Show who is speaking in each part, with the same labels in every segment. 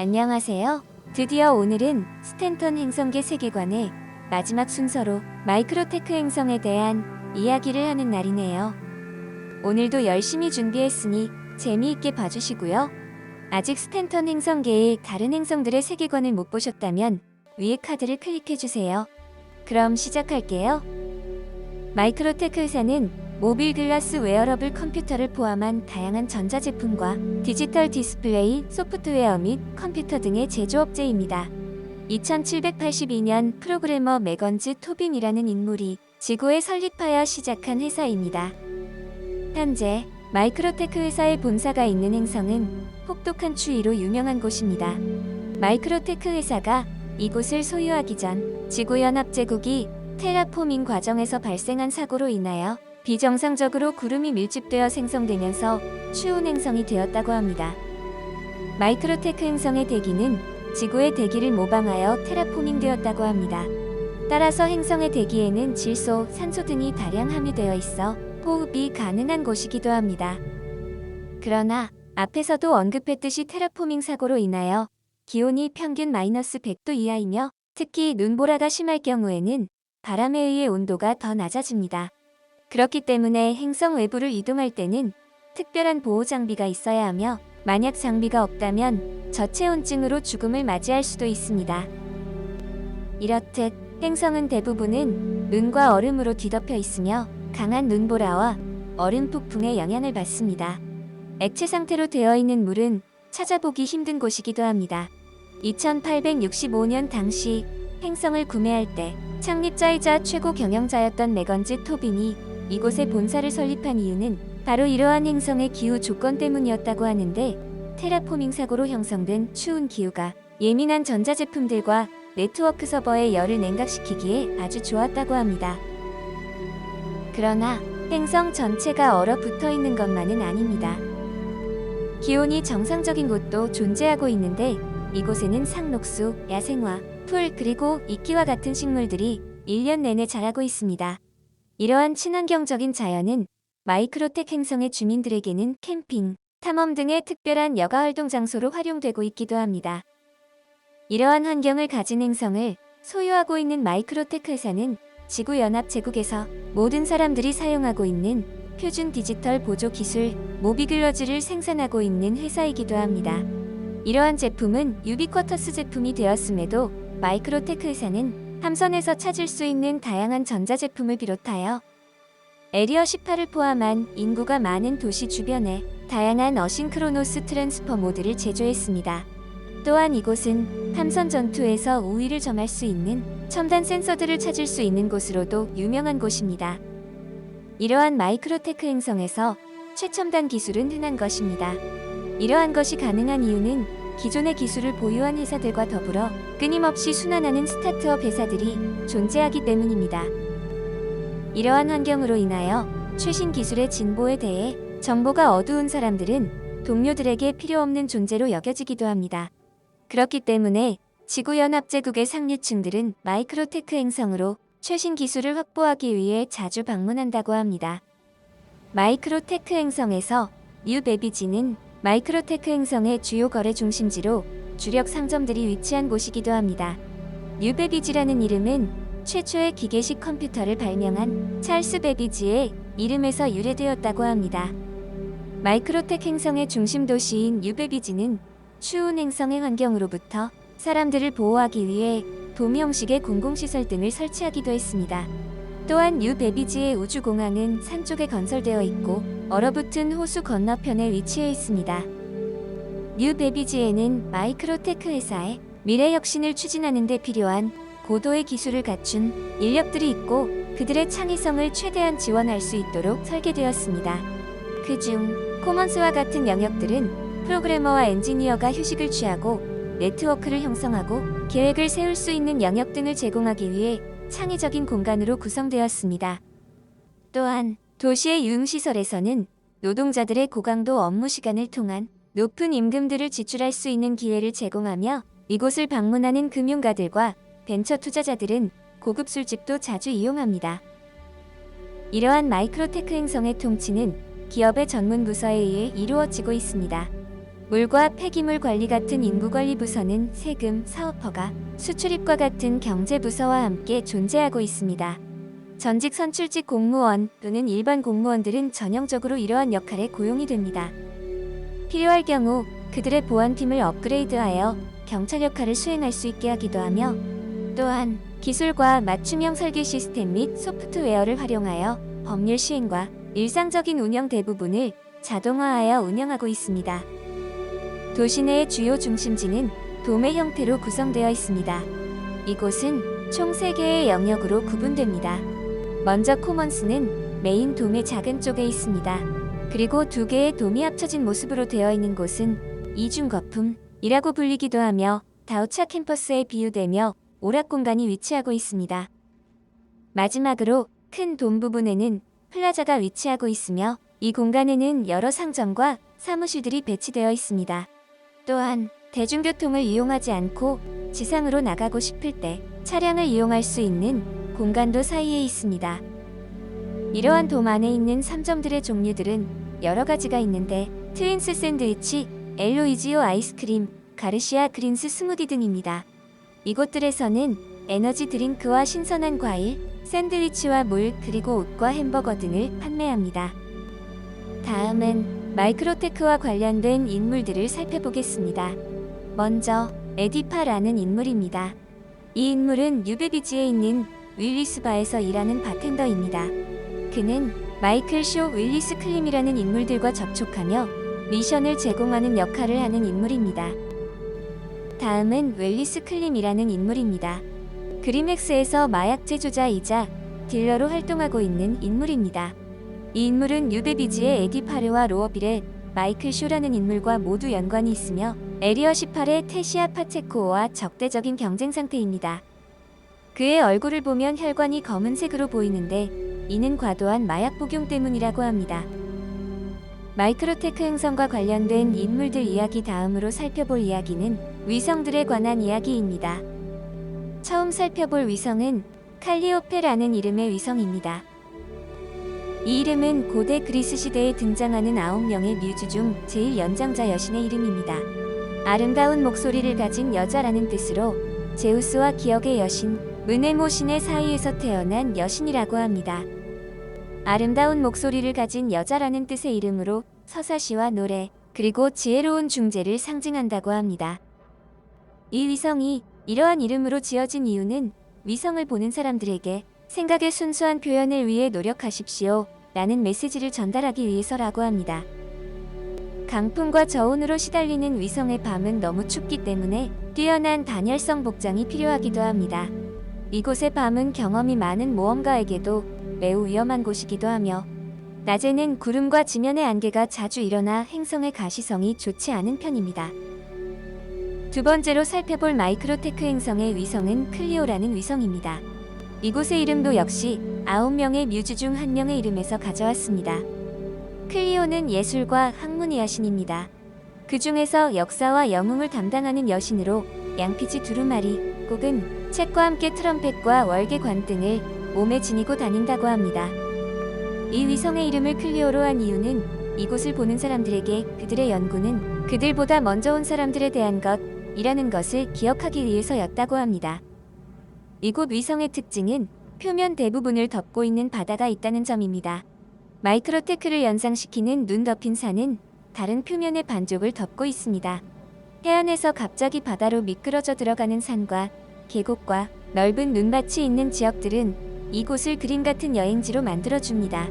Speaker 1: 안녕하세요. 드디어 오늘은 스탠턴 행성계 세계관의 마지막 순서로 마이크로테크 행성에 대한 이야기를 하는 날이네요. 오늘도 열심히 준비했으니 재미있게 봐주시고요. 아직 스탠턴 행성계의 다른 행성들의 세계관을 못 보셨다면 위에 카드를 클릭해주세요. 그럼 시작할게요. 마이크로테크 회사는 모빌 글라스 웨어러블 컴퓨터를 포함한 다양한 전자제품과 디지털 디스플레이, 소프트웨어 및 컴퓨터 등의 제조업체입니다. 2782년 프로그래머 매건즈 토빈이라는 인물이 지구에 설립하여 시작한 회사입니다. 현재 마이크로테크 회사의 본사가 있는 행성은 혹독한 추위로 유명한 곳입니다. 마이크로테크 회사가 이곳을 소유하기 전 지구연합제국이 테라포밍 과정에서 발생한 사고로 인하여 비정상적으로 구름이 밀집되어 생성되면서 추운 행성이 되었다고 합니다. 마이크로테크 행성의 대기는 지구의 대기를 모방하여 테라포밍 되었다고 합니다. 따라서 행성의 대기에는 질소, 산소 등이 다량 함유되어 있어 호흡이 가능한 곳이기도 합니다. 그러나 앞에서도 언급했듯이 테라포밍 사고로 인하여 기온이 평균 마이너스 100도 이하이며 특히 눈보라가 심할 경우에는 바람에 의해 온도가 더 낮아집니다. 그렇기 때문에 행성 외부를 이동할 때는 특별한 보호 장비가 있어야 하며 만약 장비가 없다면 저체온증으로 죽음을 맞이할 수도 있습니다. 이렇듯 행성은 대부분은 눈과 얼음으로 뒤덮여 있으며 강한 눈보라와 얼음 폭풍의 영향을 받습니다. 액체 상태로 되어 있는 물은 찾아보기 힘든 곳이기도 합니다. 2865년 당시 행성을 구매할 때 창립자이자 최고 경영자였던 매건즈 토빈이 이곳에 본사를 설립한 이유는 바로 이러한 행성의 기후 조건 때문이었다고 하는데 테라포밍 사고로 형성된 추운 기후가 예민한 전자제품들과 네트워크 서버의 열을 냉각시키기에 아주 좋았다고 합니다. 그러나 행성 전체가 얼어붙어 있는 것만은 아닙니다. 기온이 정상적인 곳도 존재하고 있는데 이곳에는 상록수, 야생화, 풀 그리고 이끼와 같은 식물들이 1년 내내 자라고 있습니다. 이러한 친환경적인 자연은 마이크로텍 행성의 주민들에게는 캠핑, 탐험 등의 특별한 여가 활동 장소로 활용되고 있기도 합니다. 이러한 환경을 가진 행성을 소유하고 있는 마이크로텍 회사는 지구연합제국에서 모든 사람들이 사용하고 있는 표준 디지털 보조 기술 모비글러즈를 생산하고 있는 회사이기도 합니다. 이러한 제품은 유비쿼터스 제품이 되었음에도 마이크로테크 회사는 함선에서 찾을 수 있는 다양한 전자제품을 비롯하여 에리어 18을 포함한 인구가 많은 도시 주변에 다양한 어싱크로노스 트랜스퍼 모드를 제조했습니다. 또한 이곳은 함선 전투에서 우위를 점할 수 있는 첨단 센서들을 찾을 수 있는 곳으로도 유명한 곳입니다. 이러한 마이크로테크 행성에서 최첨단 기술은 흔한 것입니다. 이러한 것이 가능한 이유는 기존의 기술을 보유한 회사들과 더불어 끊임없이 순환하는 스타트업 회사들이 존재하기 때문입니다. 이러한 환경으로 인하여 최신 기술의 진보에 대해 정보가 어두운 사람들은 동료들에게 필요 없는 존재로 여겨지기도 합니다. 그렇기 때문에 지구연합제국의 상류층들은 마이크로테크 행성으로 최신 기술을 확보하기 위해 자주 방문한다고 합니다. 마이크로테크 행성에서 뉴 베비지는 마이크로테크 행성의 주요 거래 중심지로 주력 상점들이 위치한 곳이기도 합니다. 뉴베비지라는 이름은 최초의 기계식 컴퓨터를 발명한 찰스 베비지의 이름에서 유래되었다고 합니다. 마이크로텍 행성의 중심 도시인 뉴베비지는 추운 행성의 환경으로부터 사람들을 보호하기 위해 도미 형식의 공공시설 등을 설치하기도 했습니다. 또한 뉴베비지의 우주공항은 산 쪽에 건설되어 있고 얼어붙은 호수 건너편에 위치해 있습니다. 뉴 베비지에는 마이크로테크 회사의 미래 혁신을 추진하는 데 필요한 고도의 기술을 갖춘 인력들이 있고 그들의 창의성을 최대한 지원할 수 있도록 설계되었습니다. 그중 코먼스와 같은 영역들은 프로그래머와 엔지니어가 휴식을 취하고 네트워크를 형성하고 계획을 세울 수 있는 영역 등을 제공하기 위해 창의적인 공간으로 구성되었습니다. 또한 도시의 유흥시설에서는 노동자들의 고강도 업무 시간을 통한 높은 임금들을 지출할 수 있는 기회를 제공하며 이곳을 방문하는 금융가들과 벤처 투자자들은 고급 술집도 자주 이용합니다. 이러한 마이크로테크 행성의 통치는 기업의 전문 부서에 의해 이루어지고 있습니다. 물과 폐기물 관리 같은 인구관리 부서는 세금, 사업허가, 수출입과 같은 경제 부서와 함께 존재하고 있습니다. 전직 선출직 공무원 또는 일반 공무원들은 전형적으로 이러한 역할에 고용이 됩니다. 필요할 경우 그들의 보안팀을 업그레이드하여 경찰 역할을 수행할 수 있게 하기도 하며 또한 기술과 맞춤형 설계 시스템 및 소프트웨어를 활용하여 법률 시행과 일상적인 운영 대부분을 자동화하여 운영하고 있습니다. 도시 내의 주요 중심지는 도매 형태로 구성되어 있습니다. 이곳은 총 3개의 영역으로 구분됩니다. 먼저 코먼스는 메인 돔의 작은 쪽에 있습니다. 그리고 두 개의 돔이 합쳐진 모습으로 되어 있는 곳은 이중 거품이라고 불리기도 하며 다우차 캠퍼스에 비유되며 오락 공간이 위치하고 있습니다. 마지막으로 큰 돔 부분에는 플라자가 위치하고 있으며 이 공간에는 여러 상점과 사무실들이 배치되어 있습니다. 또한 대중교통을 이용하지 않고 지상으로 나가고 싶을 때 차량을 이용할 수 있는 공간도 사이에 있습니다. 이러한 돔 안에 있는 3점들의 종류들은 여러 가지가 있는데 트윈스 샌드위치, 엘로이지오 아이스크림, 가르시아 그린스 스무디 등입니다. 이곳들에서는 에너지 드링크와 신선한 과일, 샌드위치와 물, 그리고 옷과 햄버거 등을 판매합니다. 다음은 마이크로테크와 관련된 인물들을 살펴보겠습니다. 먼저 에디파라는 인물입니다. 이 인물은 유베비지에 있는 윌리스바에서 일하는 바텐더입니다. 그는 마이클 쇼 윌리스 클림이라는 인물들과 접촉하며 미션을 제공하는 역할을 하는 인물입니다. 다음은 웰리스 클림이라는 인물입니다. 그리맥스에서 마약 제조자이자 딜러로 활동하고 있는 인물입니다. 이 인물은 유베비지의 에디 파르와 로어빌의 마이클 쇼라는 인물과 모두 연관이 있으며 에리어 18의 테시아 파체코와 적대적인 경쟁 상태입니다. 그의 얼굴을 보면 혈관이 검은색으로 보이는데 이는 과도한 마약 복용 때문이라고 합니다. 마이크로테크 행성과 관련된 인물들 이야기 다음으로 살펴볼 이야기는 위성들에 관한 이야기입니다. 처음 살펴볼 위성은 칼리오페라는 이름의 위성입니다. 이 이름은 고대 그리스 시대에 등장하는 9명의 뮤즈 중 제일 연장자 여신의 이름입니다. 아름다운 목소리를 가진 여자라는 뜻으로 제우스와 기억의 여신, 문에모 신의 사이에서 태어난 여신이라고 합니다. 아름다운 목소리를 가진 여자라는 뜻의 이름으로 서사시와 노래, 그리고 지혜로운 중재를 상징한다고 합니다. 이 위성이 이러한 이름으로 지어진 이유는 위성을 보는 사람들에게 생각의 순수한 표현을 위해 노력하십시오. 라는 메시지를 전달하기 위해서라고 합니다. 강풍과 저온으로 시달리는 위성의 밤은 너무 춥기 때문에 뛰어난 단열성 복장이 필요하기도 합니다. 이곳의 밤은 경험이 많은 모험가에게도 매우 위험한 곳이기도 하며 낮에는 구름과 지면의 안개가 자주 일어나 행성의 가시성이 좋지 않은 편입니다. 두 번째로 살펴볼 마이크로테크 행성의 위성은 클리오라는 위성입니다. 이곳의 이름도 역시 9명의 뮤즈 중한 명의 이름에서 가져왔습니다. 클리오는 예술과 학문의 여신입니다. 그 중에서 역사와 영웅을 담당하는 여신으로 양피지 두루마리 혹은 책과 함께 트럼펫과 월계관 등을 몸에 지니고 다닌다고 합니다. 이 위성의 이름을 클리오로 한 이유는 이곳을 보는 사람들에게 그들의 연구는 그들보다 먼저 온 사람들에 대한 것이라는 것을 기억하기 위해서였다고 합니다. 이곳 위성의 특징은 표면 대부분을 덮고 있는 바다가 있다는 점입니다. 마이크로테크를 연상시키는 눈 덮인 산은 다른 표면의 반쪽을 덮고 있습니다. 해안에서 갑자기 바다로 미끄러져 들어가는 산과 계곡과 넓은 눈밭이 있는 지역들은 이곳을 그림 같은 여행지로 만들어줍니다.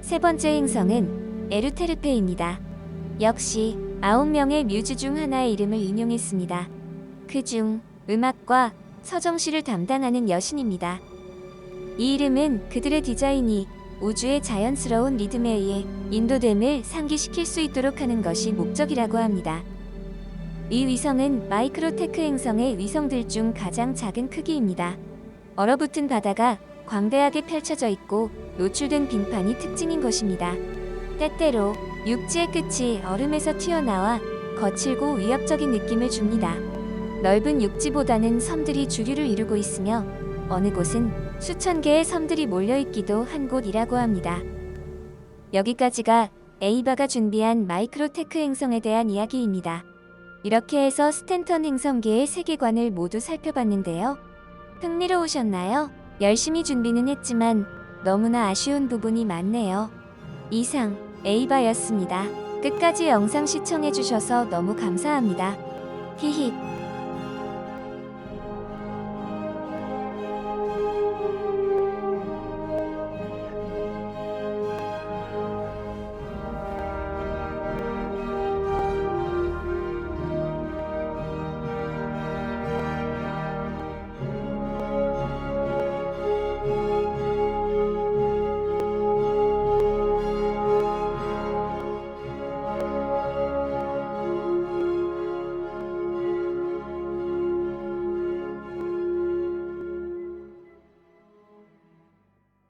Speaker 1: 세 번째 행성은 에르테르페입니다. 역시 아홉 명의 뮤즈 중 하나의 이름을 인용했습니다. 그 중 음악과 서정시를 담당하는 여신입니다. 이 이름은 그들의 디자인이 우주의 자연스러운 리듬에 의해 인도됨을 상기시킬 수 있도록 하는 것이 목적이라고 합니다. 이 위성은 마이크로테크 행성의 위성들 중 가장 작은 크기입니다. 얼어붙은 바다가 광대하게 펼쳐져 있고 노출된 빙판이 특징인 것입니다. 때때로 육지의 끝이 얼음에서 튀어나와 거칠고 위협적인 느낌을 줍니다. 넓은 육지보다는 섬들이 주류를 이루고 있으며 어느 곳은 수천 개의 섬들이 몰려 있기도 한 곳이라고 합니다. 여기까지가 에이바가 준비한 마이크로테크 행성에 대한 이야기입니다. 이렇게 해서 스탠턴 행성계의 세계관을 모두 살펴봤는데요. 흥미로우셨나요? 열심히 준비는 했지만 너무나 아쉬운 부분이 많네요. 이상 에이바였습니다. 끝까지 영상 시청해주셔서 너무 감사합니다. 히히